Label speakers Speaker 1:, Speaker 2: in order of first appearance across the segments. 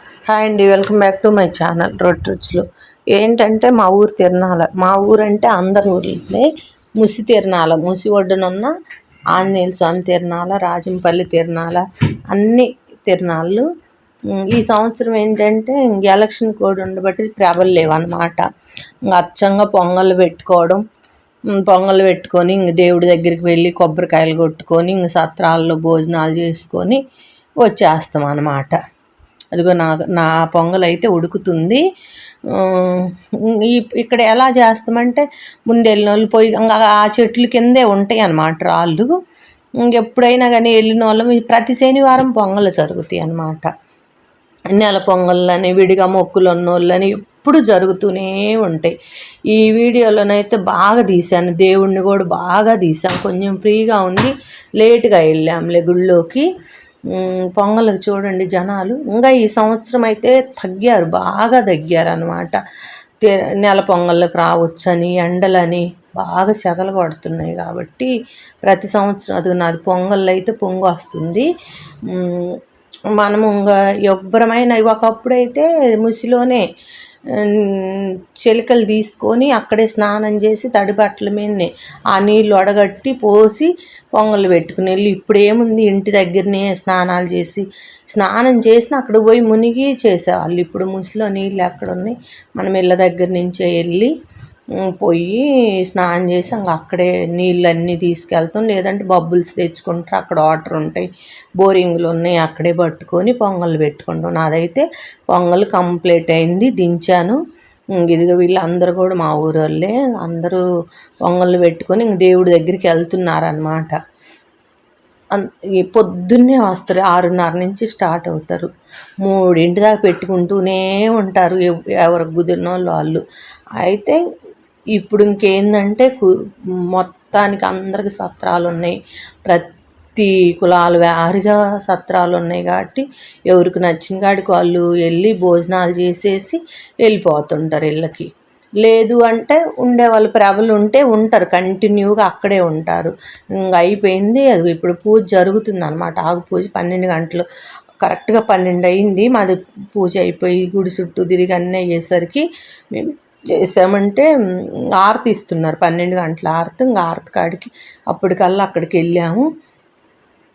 Speaker 1: Hi అండి welcome back to my channel road రుచులు. ఏంటంటే మా ఊరు తిరణాల మా ఊరు అంటే అందరి ఊర్లే ముసి తిరణాల ముసి ఒడ్డునున్న ఆంజనేయుల స్వామి తిరణాల రాజంపల్లి తిరణాల అన్ని తిరణాలు ఈ సంవత్సరం ఏంటంటే ఇంక ఎలక్షన్ కోడ్ ఉండబట్టి ప్రభలు లేవన్నమాట. ఇంక అచ్చంగా పొంగల్ పెట్టుకోవడం పొంగలు పొంగల్ పెట్టుకొని ఇంక దేవుడి దగ్గరికి వెళ్ళి కొబ్బరికాయలు కొట్టుకొని ఇంక సత్రాల్లో భోజనాలు చేసుకొని వచ్చేస్తాం అన్నమాట అదిగో నా నా పొంగల్ అయితే ఉడుకుతుంది ఇక్కడ ఎలా చేస్తామంటే ముందు వెళ్ళిన వాళ్ళు పోయి ఇంకా ఆ చెట్ల కిందే ఉంటాయి అన్నమాట రాళ్ళు. ఇంకెప్పుడైనా కానీ వెళ్ళిన వాళ్ళం ప్రతి శనివారం పొంగలు జరుగుతాయి అన్నమాట. నెల పొంగళ్ళని విడిగా మొక్కులు ఉన్నోళ్ళని ఎప్పుడు జరుగుతూనే ఉంటాయి. ఈ వీడియోలోనైతే బాగా తీశాను. దేవుణ్ణి కూడా బాగా తీశాను. కొంచెం ఫ్రీగా ఉంది. లేట్గా వెళ్ళాంలే గుళ్ళోకి. పొంగల్కి చూడండి జనాలు. ఇంకా ఈ సంవత్సరం అయితే తగ్గారు బాగా తగ్గారు అనమాట నెల పొంగళ్ళకి రావచ్చని ఎండలని బాగా సెగలు కొడుతున్నాయి కాబట్టి ప్రతి సంవత్సరం అది నాది పొంగళ్ళు అయితే పొంగు వస్తుంది. మనము ఇంకా ఎవ్వరమైనా ఒకప్పుడైతే ముసిలోనే చిలకలు తీసుకొని అక్కడే స్నానం చేసి తడి బట్టల మీదనే ఆ నీళ్ళు వడగట్టి పోసి పొంగలు పెట్టుకుని వెళ్ళి. ఇప్పుడు ఏముంది ఇంటి దగ్గరనే స్నానాలు చేసి స్నానం చేసిన అక్కడ పోయి మునిగి చేసేవాళ్ళు. ఇప్పుడు ముసిలో నీళ్ళు ఎక్కడ ఉన్నాయి మనం ఇళ్ళ దగ్గర నుంచే వెళ్ళి పోయి స్నానం చేసి ఇంకా అక్కడే నీళ్ళన్నీ తీసుకెళ్తాం. లేదంటే బబ్బుల్స్ తెచ్చుకుంటారు. అక్కడ వాటర్ ఉంటాయి. బోరింగ్లు ఉన్నాయి. అక్కడే పట్టుకొని పొంగల్ పెట్టుకుంటాం. నాదైతే పొంగల్ కంప్లీట్ అయింది. దించాను. ఇదిగో వీళ్ళందరూ కూడా మా ఊరోళ్ళే. అందరూ పొంగళ్ళు పెట్టుకొని ఇంక దేవుడి దగ్గరికి వెళ్తున్నారనమాట ఈ పొద్దున్నే వస్తారు. ఆరున్నర నుంచి స్టార్ట్ అవుతారు. మూడింటి దాకా పెట్టుకుంటూనే ఉంటారు. ఎవ్- ఎవరికి కుదిరిన వాళ్ళు వాళ్ళు. అయితే ఇప్పుడు ఇంకేందంటే మొత్తానికి అందరికి సత్రాలు ఉన్నాయి ప్రతి కులాలు వారిగా సత్రాలు ఉన్నాయి కాబట్టి ఎవరికి నచ్చిన కాడికి వాళ్ళు వెళ్ళి భోజనాలు చేసేసి వెళ్ళిపోతుంటారు ఇళ్ళకి. లేదు అంటే ఉండే వాళ్ళు ప్రభలు ఉంటే ఉంటారు కంటిన్యూగా అక్కడే ఉంటారు. ఇంకా అయిపోయింది అది ఇప్పుడు పూజ జరుగుతుంది అనమాట ఆగు పూజ పన్నెండు గంటలు కరెక్ట్గా పన్నెండు అయింది. మాది పూజ అయిపోయి గుడి చుట్టూ తిరిగి అన్నీ అయ్యేసరికి మేము చేసామంటే ఆర్తి ఆరతి ఇస్తున్నారు. పన్నెండు గంటల ఆరతి. ఇంకా ఆరతి కాడికి అప్పటికల్లా అక్కడికి వెళ్ళాము.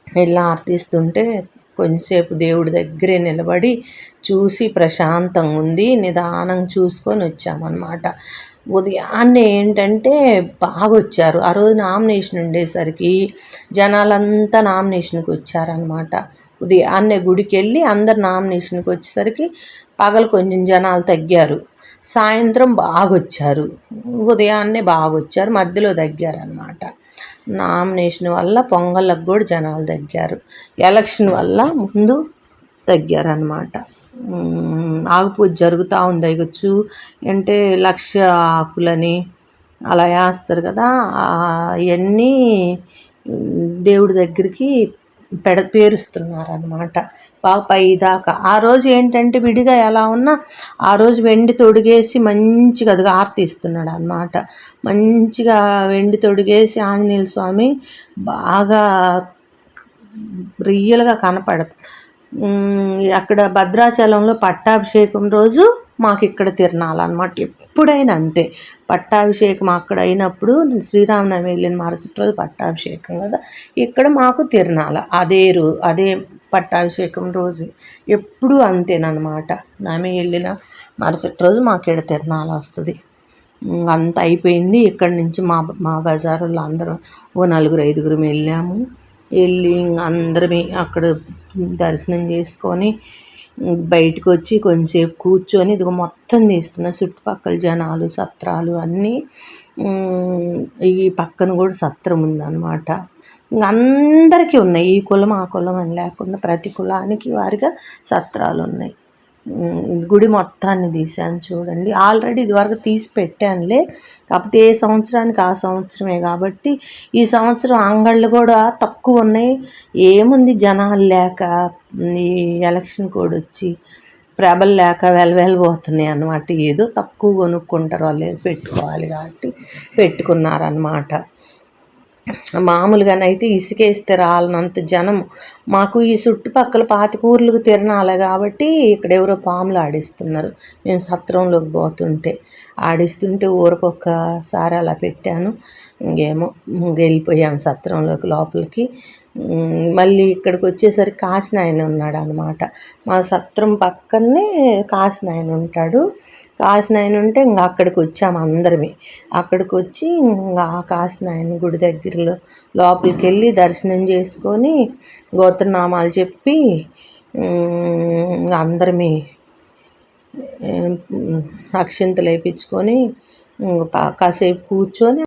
Speaker 1: వెళ్ళి ఆర్తిస్తుంటే కొంచెంసేపు దేవుడి దగ్గరే నిలబడి చూసి ప్రశాంతంగా ఉంది. నిదానంగా చూసుకొని వచ్చామన్నమాట. ఉదయాన్నే ఏంటంటే బాగా వచ్చారు ఆ రోజు నామినేషన్ ఉండేసరికి జనాలంతా నామినేషన్కి వచ్చారనమాట ఉదయాన్నే గుడికి వెళ్ళి అందరు నామినేషన్కి వచ్చేసరికి పగలు కొంచెం జనాలు తగ్గారు. సాయంత్రం బాగొచ్చారు. ఉదయాన్నే బాగొచ్చారు. మధ్యలో తగ్గారనమాట నామినేషన్ వల్ల పొంగళ్ళకు కూడా జనాలు తగ్గారు ఎలక్షన్ వల్ల ముందు తగ్గారనమాట ఆగుపూజ జరుగుతూ ఉంది అయ్యొచ్చు. అంటే లక్ష ఆకులని అలా వేస్తారు కదా. అవన్నీ దేవుడి దగ్గరికి పెడ పేరుస్తున్నారనమాట బాగా పై దాకా ఆ రోజు ఏంటంటే విడిగా ఎలా ఉన్నా ఆ రోజు వెండి తొడిగేసి మంచిగా అది ఆర్తిస్తున్నాడు అనమాట మంచిగా వెండి తొడిగేసి ఆంజనేయుల స్వామి బాగా రియల్గా కనపడదు అక్కడ భద్రాచలంలో పట్టాభిషేకం రోజు మాకు ఇక్కడ తిరణాలన్నమాట. ఎప్పుడైనా అంతే. పట్టాభిషేకం అక్కడ అయినప్పుడు శ్రీరామనవమి వెళ్ళిన మరుసటి రోజు పట్టాభిషేకం కదా. ఇక్కడ మాకు తిరణాల. అదే రో అదే పట్టాభిషేకం రోజు. ఎప్పుడూ అంతేనమాట నమి వెళ్ళిన మరుసటి రోజు మాకు తిరణాలు తిరణాల వస్తుంది. ఇంక అంత అయిపోయింది. ఇక్కడి నుంచి మా మా బజారులో అందరం ఓ నలుగురు ఐదుగురు వెళ్ళాము. వెళ్ళి అందరమే అక్కడ దర్శనం చేసుకొని బయటకు వచ్చి కొంచెంసేపు కూర్చొని ఇదిగో మొత్తం తీస్తున్నా. చుట్టుపక్కల జనాలు సత్రాలు అన్నీ ఈ పక్కన కూడా సత్రం ఉందన్నమాట. ఇంకా అందరికీ ఉన్నాయి. ఈ కులం ఆ కులం అని లేకుండా ప్రతి కులానికి వారిగా సత్రాలు ఉన్నాయి. గుడి మొత్తాన్ని తీశాను చూడండి. ఆల్రెడీ ఇదివరకు తీసి పెట్టానులే. కాకపోతే ఏ సంవత్సరానికి ఆ సంవత్సరమే కాబట్టి ఈ సంవత్సరం అంగళ్ళు కూడా తక్కువ ఉన్నాయి. ఏముంది జనాలు లేక ఈ ఎలక్షన్ కోడ్ వచ్చి? ప్రభలు లేక వెలవెలబోతున్నాయి అన్నమాట. ఏదో తక్కువ కొనుక్కుంటారు వాళ్ళు ఏదో పెట్టుకోవాలి కాబట్టి పెట్టుకున్నారన్నమాట. మామూలుగానైతే ఇసుకేస్తే రాలనంత జనం మాకు ఈ చుట్టుపక్కల పాతికూర్లకు తిరణాలి కాబట్టి ఇక్కడ ఎవరో పాములు ఆడిస్తున్నారు. మేము సత్రంలోకి పోతుంటే. ఆడిస్తుంటే ఊరకొక్కసారి అలా పెట్టాను. ఇంకేమో వెళ్ళిపోయాము సత్రంలోకి లోపలికి. మళ్ళీ ఇక్కడికి వచ్చేసరికి కాసిన ఆయన ఉన్నాడు అనమాట మా సత్రం పక్కనే కాసిన ఆయన ఉంటాడు. కాసిన ఆయన ఉంటే ఇంకా అక్కడికి వచ్చాము అందరమే. అక్కడికి వచ్చి ఇంకా ఆ కాసిన ఆయన గుడి దగ్గరలో లోపలికి వెళ్ళి దర్శనం చేసుకొని గోత్రనామాలు చెప్పి ఇంకా అందరమే అక్షింతలు వేయించుకొని కాసేపు కూర్చొని